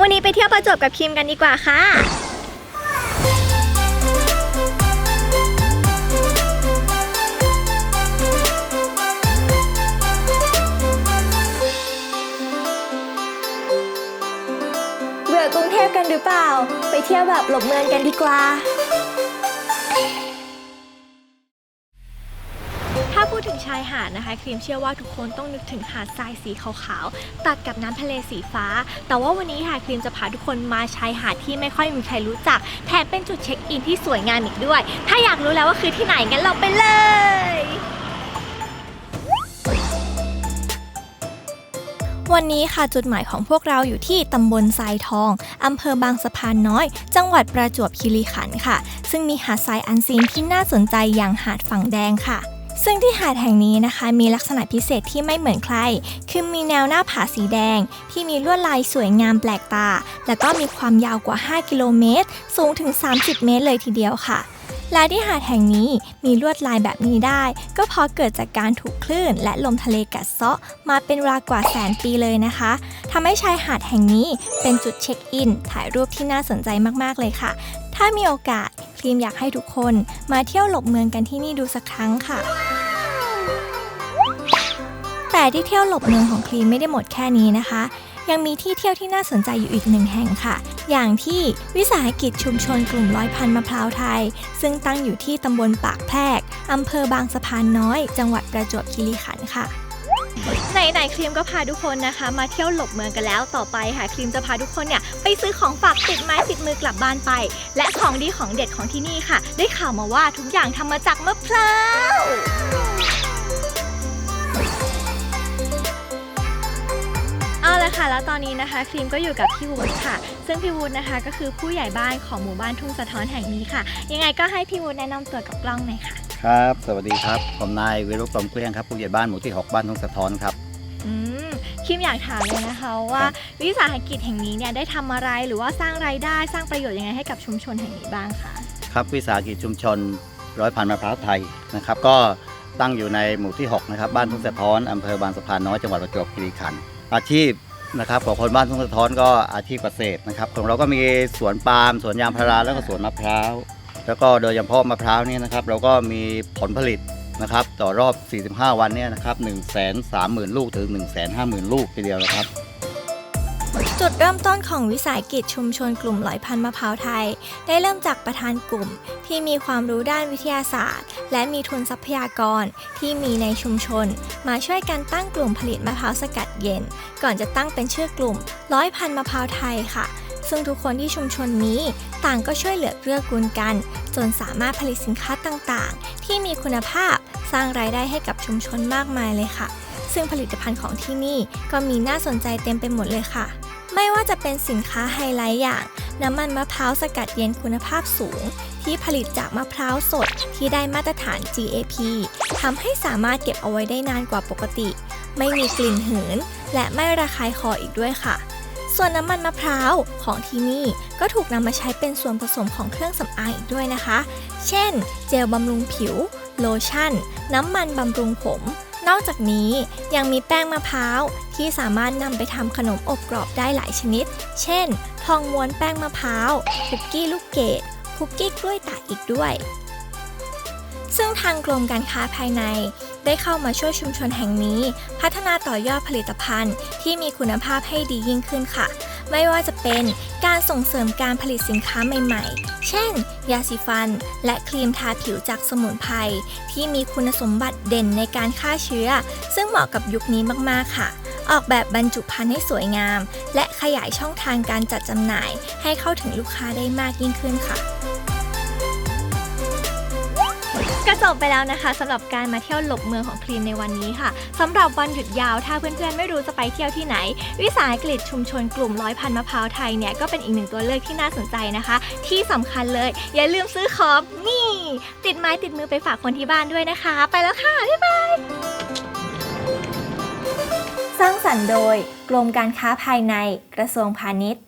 วันนี้ไปเที่ยวประจวบกับคิมกันดีกว่าค่ะ เบื่อกรุงเทพกันหรือเปล่า ไปเที่ยวแบบหลบเมืองกันดีกว่า ถ้าพูดถึงชายหาดนะคะ ครีมเชื่อว่าทุกคนต้องนึกถึงหาดทรายสีขาวๆ ตัดกับน้ำทะเลสีฟ้า แต่ว่าวันนี้ค่ะครีมจะพาทุกคนมาชายหาดที่ไม่ค่อยมีใครรู้จัก แถมเป็นจุดเช็คอินที่สวยงามอีกด้วย ถ้าอยากรู้แล้วว่าคือที่ไหนกันเราไปเลยวันนี้ค่ะจุดหมายของพวกเราอยู่ที่ตำบลทรายทอง อำเภอบางสะพานน้อย จังหวัดประจวบคีรีขันธ์ค่ะ ซึ่งมีหาดทรายอันซีนที่น่าสนใจอย่างหาดฝั่งแดงค่ะ ซึ่งที่หาดแห่งนี้นะคะมีลักษณะพิเศษที่ไม่เหมือนใคร คือมีแนวหน้าผาสีแดง ที่มีลวดลายสวยงามแปลกตา และก็มีความยาวกว่า 5 กิโลเมตร สูงถึง 30 เมตรเลยทีเดียวค่ะและที่หาดแห่งนี้มีลวดลายแบบนี้ได้ ก็เพราะเกิดจากการถูกคลื่น และลมทะเลกัดเซาะมาเป็นเวลากว่าแสนปีเลยนะคะทำให้ชายหาดแห่งนี้เป็นจุดเช็คอิน ถ่ายรูปที่น่าสนใจมากๆเลยค่ะ ถ้ามีโอกาส ครีมอยากให้ทุกคนมาเที่ยวหลบเมืองกันที่นี่ดูสักครั้งค่ะ แต่ที่เที่ยวหลบเมืองของครีมไม่ได้หมดแค่นี้นะคะ ยังมีที่เที่ยวที่น่าสนใจอยู่อีกหนึ่งแห่งค่ะ อย่างที่วิสาหกิจชุมชนกลุ่มร้อยพันมะพร้าวไทย ซึ่งตั้งอยู่ที่ตำบลปากแพรกอำเภอบางสะพานน้อย จังหวัดประจวบคีรีขันธ์ค่ะ ไหนๆครีมก็พาทุกคนนะคะ มาเที่ยวหลบเมืองกันแล้วต่อไปค่ะครีมจะพาทุกคนเนี่ยไปซื้อของฝากติดไม้ติดมือกลับบ้านไป และของดีของเด็ดของที่นี่ค่ะ ได้ข่าวมาว่าทุกอย่างทำมาจากมะพร้าวเอาละค่ะ แล้วตอนนี้นะคะ ครีมก็อยู่กับพี่วูดค่ะ ซึ่งพี่วูดนะคะก็คือผู้ใหญ่บ้านของหมู่บ้านทุ่งสะท้อนแห่งนี้ค่ะ ยังไงก็ให้พี่วูดแนะนำตัวกับกล้องหน่อยค่ะ ครับ สวัสดีครับ ผมนายวิรุฬกลมเกลี้ยงครับผู้ใหญ่บ้านหมู่ที่ 6 บ้านทุ่งสะท้อนครับ อืมคิมอยากถามเลยนะคะว่าครับ วิสาหกิจแห่งนี้เนี่ยได้ทำอะไรหรือว่าสร้างรายได้สร้างประโยชน์ยังไงให้กับชุมชนแห่งนี้บ้างคะครับวิสาหกิจชุมชนร้อยพันมะพร้าวไทยนะครับ ก็ตั้งอยู่ในหมู่ที่ 6 นะครับ บ้านทุ่งสะท้อนอำเภอบางสะพานน้อยจังหวัดประจวบคีรีขันธ์อาชีพนะครับของคนบ้านทุ่งสะท้อนก็อาชีพเกษตรนะครับของเราก็มีสวนปาล์มสวนยางพาราแล้วก็สวนมะพร้าว แล้วก็โดยเฉพาะมะพร้าวเนี่ยนะครับ เราก็มีผลผลิตนะครับ ต่อรอบ 45 วันเนี่ยนะครับ1 3 0 0 0 0 ลูกถึง 1 5 0 0 0 0 ลูกทีเดียวนะครับ จุดเริ่มต้นของวิสาหกิจชุมชนกลุ่มร้อยพันมะพร้าวไทย ได้เริ่มจากประธานกลุ่ม ที่มีความรู้ด้านวิทยาศาสตร์ และมีทุนทรัพยากรที่มีในชุมชน มาช่วยกันตั้งกลุ่มผลิตมะพร้าวสกัดเย็น ก่อนจะตั้งเป็นชื่อกลุ่มร้อยพันมะพร้าวไทยค่ะ ซึ่งทุกคนที่ชุมชนนี้ต่างก็ช่วยเหลือเกื้อกูลกัน จนสามารถผลิตสินค้าต่างๆ ที่มีคุณภาพสร้างรายได้ให้กับชุมชนมากมายเลยค่ะ ซึ่งผลิตภัณฑ์ของที่นี่ก็มีน่าสนใจเต็มไปหมดเลยค่ะ ไม่ว่าจะเป็นสินค้าไฮไลท์อย่าง น้ำมันมะพร้าวสกัดเย็นคุณภาพสูง ที่ผลิตจากมะพร้าวสดที่ได้มาตรฐาน GAP ทำให้สามารถเก็บเอาไว้ได้นานกว่าปกติ ไม่มีกลิ่นหืน และไม่ระคายคออีกด้วยค่ะ ส่วนน้ำมันมะพร้าวของที่นี่ก็ถูกนำมาใช้เป็นส่วนผสมของเครื่องสำอางอีกด้วยนะคะ เช่น เจลบำรุงผิว โลชั่น น้ำมันบำรุงผม นอกจากนี้ยังมีแป้งมะพร้าวที่สามารถนำไปทำขนมอบกรอบได้หลายชนิด เช่น ทองม้วนแป้งมะพร้าว คุกกี้ลูกเกด คุกกี้กล้วยตากอีกด้วยซึ่งทางกรมการค้าภายใน ได้เข้ามาช่วยชุมชนแห่งนี้ พัฒนาต่อยอดผลิตภัณฑ์ ที่มีคุณภาพให้ดียิ่งขึ้นค่ะ ไม่ว่าจะเป็นการส่งเสริมการผลิตสินค้าใหม่ๆ เช่น ยาสีฟัน และครีมทาผิวจากสมุนไพรที่มีคุณสมบัติเด่นในการฆ่าเชื้อ ซึ่งเหมาะกับยุคนี้มากๆค่ะออกแบบบรรจุภัณฑ์ให้สวยงาม และขยายช่องทางการจัดจำหน่าย ให้เข้าถึงลูกค้าได้มากยิ่งขึ้นค่ะ ก็จบไปแล้วนะคะสำหรับการมาเที่ยวหลบเมืองของครีมในวันนี้ค่ะสำหรับวันหยุดยาวถ้าเพื่อนๆไม่รู้จะไปเที่ยวที่ไหน วิสาหกิจชุมชนกลุ่มร้อยพันมะพร้าวไทยเนี่ยก็เป็นอีกหนึ่งตัวเลือกที่น่าสนใจนะคะ ที่สำคัญเลย อย่าลืมซื้อของนี่ ติดไม้ติดมือไปฝากคนที่บ้านด้วยนะคะ ไปแล้วค่ะบ๊ายบายสร้างสรรค์โดย กรมการค้าภายในกระทรวงพาณิชย์